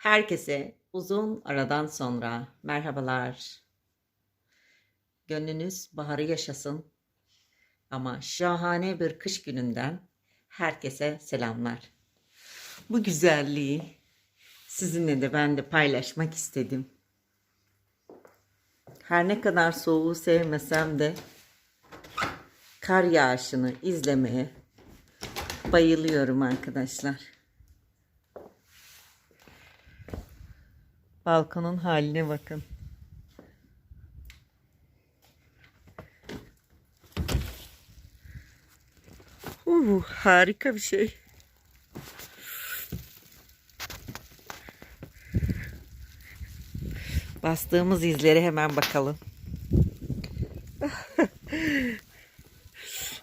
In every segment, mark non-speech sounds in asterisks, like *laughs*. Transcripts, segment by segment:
Herkese uzun aradan sonra merhabalar. Gönlünüz baharı yaşasın. Ama şahane bir kış gününden herkese selamlar. Bu güzelliği sizinle de ben de paylaşmak istedim. Her ne kadar soğuğu sevmesem de kar yağışını izlemeye bayılıyorum arkadaşlar. Balkonun haline bakın. Uh, harika bir şey. Bastığımız izlere hemen bakalım. *laughs*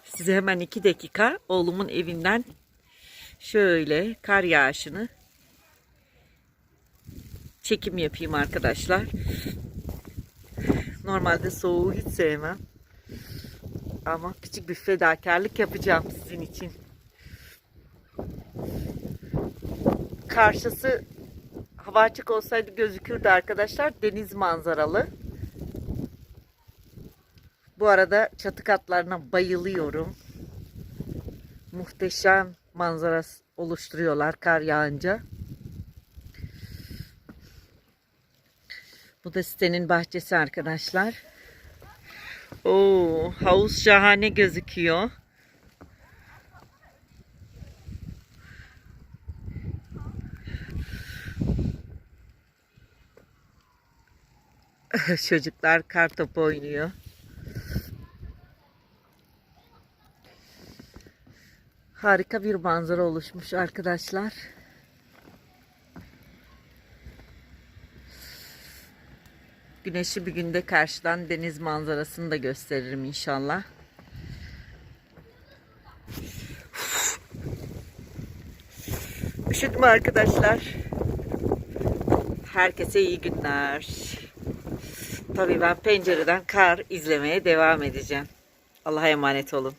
Size hemen iki dakika oğlumun evinden şöyle kar yağışını çekim yapayım arkadaşlar. Normalde soğuğu hiç sevmem. Ama küçük bir fedakarlık yapacağım sizin için. Karşısı hava açık olsaydı gözükürdü arkadaşlar. Deniz manzaralı. Bu arada çatı katlarına bayılıyorum. Muhteşem manzara oluşturuyorlar kar yağınca. Bu da sitenin bahçesi arkadaşlar. Oo, havuz şahane gözüküyor. *laughs* Çocuklar kar topu oynuyor. Harika bir manzara oluşmuş arkadaşlar. Güneşli bir günde karşıdan deniz manzarasını da gösteririm inşallah. Üşüdüm arkadaşlar. Herkese iyi günler. Tabii ben pencereden kar izlemeye devam edeceğim. Allah'a emanet olun.